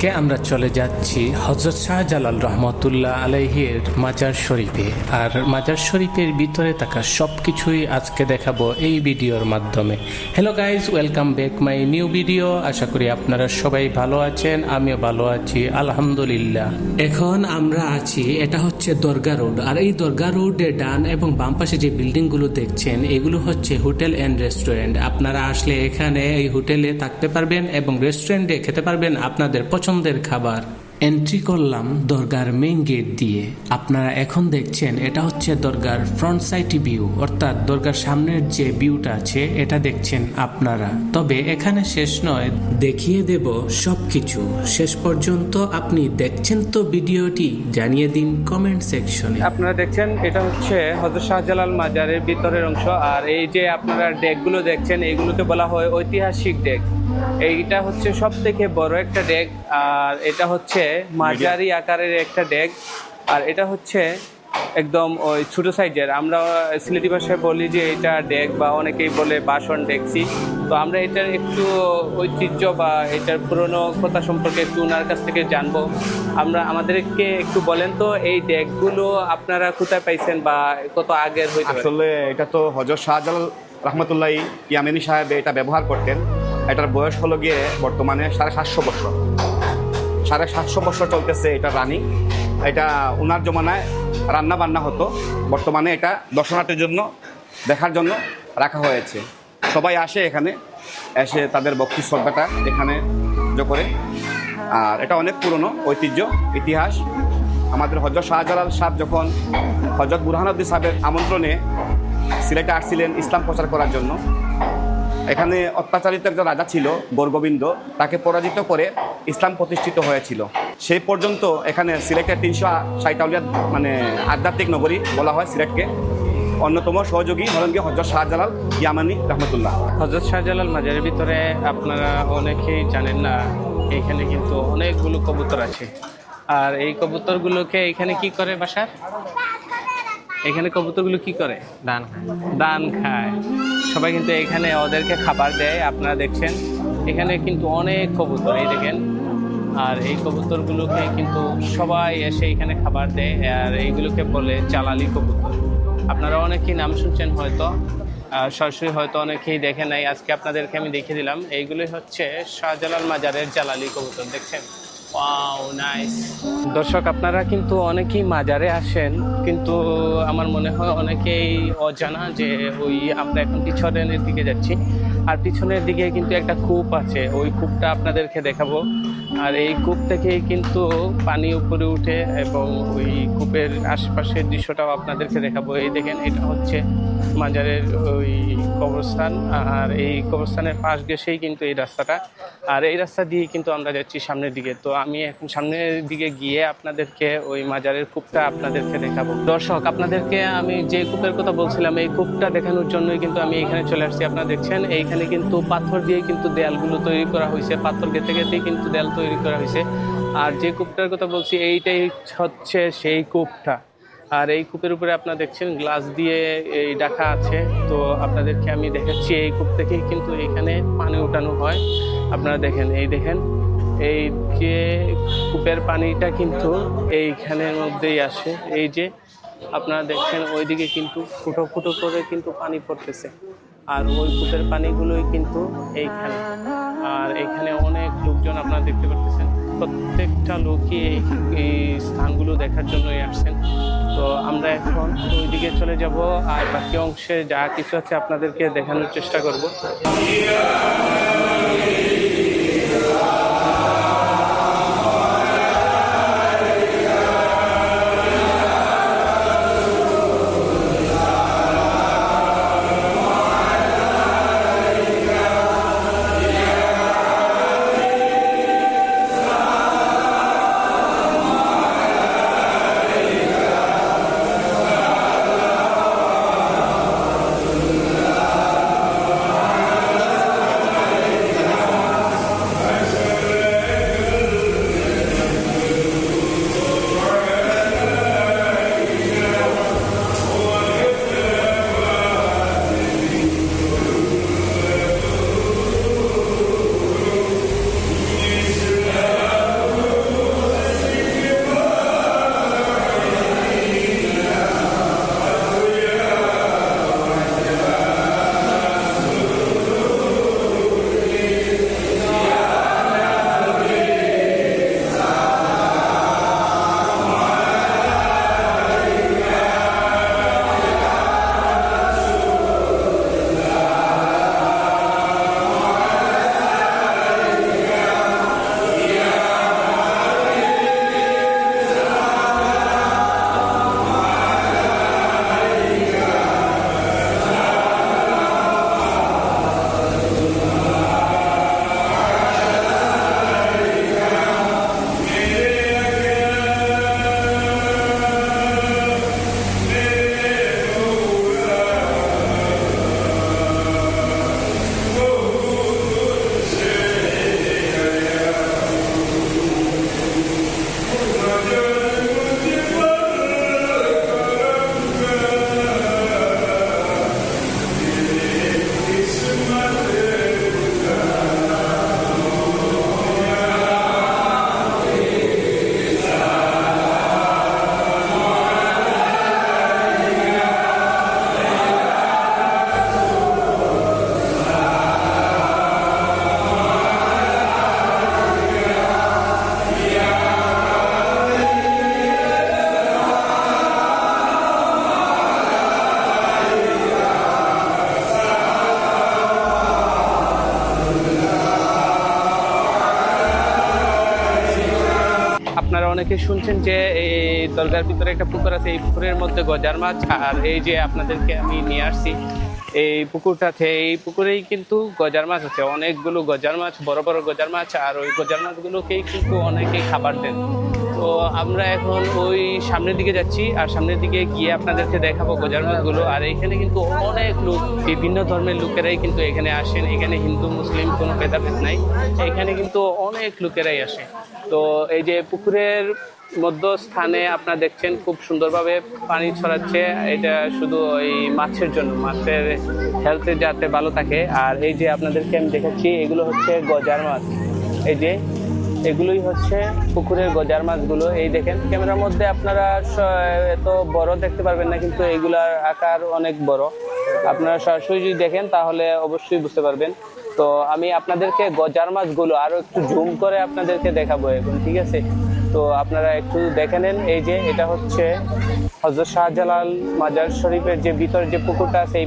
আজকে আমরা চলে যাচ্ছি হজরত শাহজালাল রহমতুল্লাহ আলাইহির মাজার শরীফে। আর মাজার শরীফের ভিতরে থাকা সব কিছুই আজকে দেখাবো এই ভিডিওর মাধ্যমে। Hello guys welcome back my new video আশা করি আপনারা সবাই ভালো আছেন, আমিও ভালো আছি, আলহামদুলিল্লাহ। এখন আমরা আছি, এটা হচ্ছে দরগা রোড। আর এই দরগা রোডে ডান এবং বাম পাশে যে বিল্ডিংগুলো দেখছেন, এগুলো হচ্ছে হোটেল অ্যান্ড রেস্টুরেন্ট। আপনারা আসলে এখানে এই হোটেলে থাকতে পারবেন এবং রেস্টুরেন্টে খেতে পারবেন আপনাদের পছন্দের খাবার। এন্ট্রি করলাম দরগার মেইন গেট দিয়ে। আপনারা এখন দেখছেন, এটা হচ্ছে দরগার ফ্রন্ট সাইড ভিউ অর্থাৎ দরগার সামনের যে ভিউটা আছে, এটা দেখছেন আপনারা। তবে এখানে শেষ নয়, দেখিয়ে দেব সবকিছু। শেষ পর্যন্ত আপনি দেখছেন তো ভিডিওটি, জানিয়ে দিন কমেন্ট সেকশনে আপনারা দেখছেন, এটা হচ্ছে হজরত শাহজালাল মাজারের ভিতরের অংশ, আর এই যে আপনারা ডেকগুলো দেখছেন এইগুলোকে বলা হয় ঐতিহাসিক ডেক। এইটা হচ্ছে সব থেকে বড় একটা ডেক, আর এটা হচ্ছে মাঝারি আকারের একটা ডেক আর এটা হচ্ছে একদম ওই ছোট সাইজের। আমরা সিলেটি ভাষায় বলি যে এটা ডেক বা অনেকেই বলে বাসন ডেকসি তো আমরা এটার একটু ঐতিহ্য বা এটার পুরনো কথা সম্পর্কে একটু ওনার কাছ থেকে জানব। আমরা আমাদেরকে একটু বলেন তো এই ডেকগুলো আপনারা কোথায় পাইছেন বা কত আগের হইতে পারে? আসলে এটা তো হজরত শাহজালাল রহমতুল্লাহ ইয়ামিনী সাহেব এটা ব্যবহার করতেন। এটার বয়স হলো গিয়ে বর্তমানে সাড়ে সাতশো বছর। সাড়ে সাতশো বছর চলতেছে এটা রানী এটা ওনার জমানায় রান্না বান্না হতো। বর্তমানে এটা দর্শনার্থীর জন্য, দেখার জন্য রাখা হয়েছে। সবাই আসে এখানে, এসে তাদের ভক্তি শ্রদ্ধাটা এখানে করে। আর এটা অনেক পুরনো ঐতিহ্য, ইতিহাস। আমাদের হজরত শাহজালাল সাহেব যখন হজরত বুরহানুদ্দিন সাহেবের আমন্ত্রণে সিলেটে আসছিলেন ইসলাম প্রচার করার জন্য এখানে অত্যাচারিত একজন রাজা ছিল গোরগোবিন্দ তাকে পরাজিত করে ইসলাম প্রতিষ্ঠিত হয়েছিল। সেই পর্যন্ত এখানে সিলেটের তিনশো ষাটাউলিয়া মানে আধ্যাত্মিক নগরী বলা হয় সিলেটকে। অন্যতম সহযোগী হলেন গিয়ে হজরত শাহজালাল ইয়ামানি রহমতুল্লাহ। হজরত শাহজালাল মাজারের ভিতরে আপনারা অনেকেই জানেন না এখানে কিন্তু অনেকগুলো কবুতর আছে। আর এই কবুতরগুলোকে এখানে কি করে বাসার? এখানে কবুতরগুলো কি করে? দান দান খায়। সবাই কিন্তু এখানে ওদেরকে খাবার দেয়, আপনারা দেখছেন। এখানে কিন্তু অনেক কবুতর, এই দেখেন। আর এই কবুতরগুলোকে কিন্তু সবাই এসে এখানে খাবার দেয়, আর এইগুলোকে বলে চালালি কবুতর। আপনারা অনেকেই নাম শুনছেন হয়তো সরাসরি হয়তো অনেকেই দেখে নাই। আজকে আপনাদেরকে আমি দেখিয়ে দিলাম, এইগুলোই হচ্ছে শাহজালাল মাজারের জালালি কবুতর, দেখছেন? দর্শক, আপনারা কিন্তু অনেকেই মাজারে আসেন, কিন্তু আমার মনে হয় অনেকেই অজানা যে ওই আমরা এখন পিছনের দিকে যাচ্ছি। আর পিছনের দিকে কিন্তু একটা কূপ আছে। ওই কূপটা আপনাদেরকে দেখাবো। আর এই কূপ থেকেই কিন্তু পানি উপরে উঠে এবং ওই কূপের আশপাশের দৃশ্যটাও আপনাদেরকে দেখাবো। এই দেখেন, এটা হচ্ছে মাজারের ওই কবরস্থান। আর এই কবরস্থানের পাশ ঘেসেই কিন্তু এই রাস্তাটা। আর এই রাস্তা দিয়ে কিন্তু আমরা যাচ্ছি সামনের দিকে। তো আমি এখন সামনের দিকে গিয়ে আপনাদেরকে ওই মাজারের কূপটা আপনাদেরকে দেখাবো। দর্শক, আপনাদেরকে আমি যে কূপের কথা বলছিলাম, এই কূপটা দেখানোর জন্যই কিন্তু আমি এখানে চলে আসছি। আপনারা দেখছেন এইখানে কিন্তু পাথর দিয়ে কিন্তু দেয়ালগুলো তৈরি করা হয়েছে, পাথর গেঁথে গেঁথেই কিন্তু দেয়াল তৈরি করা হয়েছে। আর যে কূপটার কথা বলছি, এইটাই হচ্ছে সেই কূপটা। আর এই কূপের উপরে আপনারা দেখছেন গ্লাস দিয়ে এই ডাকা আছে। তো আপনাদেরকে আমি দেখাচ্ছি, এই কূপ থেকেই কিন্তু এখানে পানি উঠানো হয়। আপনারা দেখেন, এই দেখেন, এই যে কূপের পানিটা কিন্তু এইখানের মধ্যেই আসে। এই যে আপনারা দেখছেন, ওইদিকে কিন্তু ফুটো ফুটো করে কিন্তু পানি পড়তেছে। আর ওই কূপের পানিগুলোই কিন্তু এইখানে আর এখানে অনেক লোকজন আপনারা দেখতে পাচ্ছেন প্রত্যেকটা লোকই এই স্থানগুলো দেখার জন্যই আসছেন। তো আমরা এখন ওইদিকে চলে যাব, আর বাকি অংশে যা কিছু আছে আপনাদেরকে দেখানোর চেষ্টা করব। অনেকে শুনছেন যে এই দরগার ভিতরে একটা পুকুর আছে, এই পুকুরের মধ্যে গজার মাছ। আর এই যে আপনাদেরকে আমি নিয়ে আসছি, এই পুকুরটাতে, এই পুকুরেই কিন্তু গজার মাছ আছে। অনেকগুলো গজার মাছ, বড় বড় গজার মাছ, আর ওই গজার মাছগুলোকেই কিন্তু অনেকেই খাবার দেন। তো আমরা এখন ওই সামনের দিকে যাচ্ছি, আর সামনের দিকে গিয়ে আপনাদেরকে দেখাবো গজার মাছগুলো। আর এখানে কিন্তু অনেক লোক, বিভিন্ন ধর্মের লোকেরাই কিন্তু এখানে আসেন। এখানে হিন্দু, মুসলিম কোনো ভেদাভেদ নাই। এখানে কিন্তু অনেক লোকেরাই আসে। তো এই যে পুকুরের মধ্য স্থানে আপনারা দেখছেন, খুব সুন্দরভাবে পানি ছড়াচ্ছে। এটা শুধু ওই মাছের জন্য, মাছের হেলথে যাতে ভালো থাকে। আর এই যে আপনাদেরকে আমি দেখাচ্ছি, এগুলো হচ্ছে গজার মাছ। এই যে এগুলোই হচ্ছে পুকুরের গজার মাছগুলো। এই দেখেন, ক্যামেরার মধ্যে আপনারা এত বড় দেখতে পারবেন না, কিন্তু এগুলার আকার অনেক বড়। আপনারা সরাসরি যদি দেখেন, তাহলে অবশ্যই বুঝতে পারবেন। তো আমি আপনাদেরকে গজার মাছগুলো আরও একটু জুম করে আপনাদেরকে দেখাবো এখন, ঠিক আছে? তো আপনারা একটু দেখে নেন, এই যে এটা হচ্ছে হজরত শাহজালাল মাজার শরীফের যে ভিতরে যে পুকুরটা আছে, এই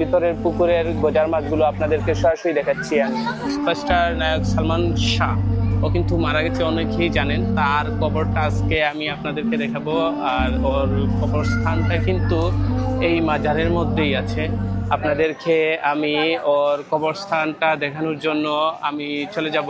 ভিতরের পুকুরের গজার মাছগুলো আপনাদেরকে সরাসরি দেখাচ্ছি আমি। সুপারস্টার নায়ক সালমান শাহ। ও কিন্তু মারা গেছে অনেকেই জানেন। তার কবরটা আজকে আমি আপনাদেরকে দেখাবো। আর ওর কবরস্থানটা কিন্তু এই মাজারের মধ্যেই আছে। আপনাদেরকে আমি ওর কবরস্থানটা দেখানোর জন্য আমি চলে যাব।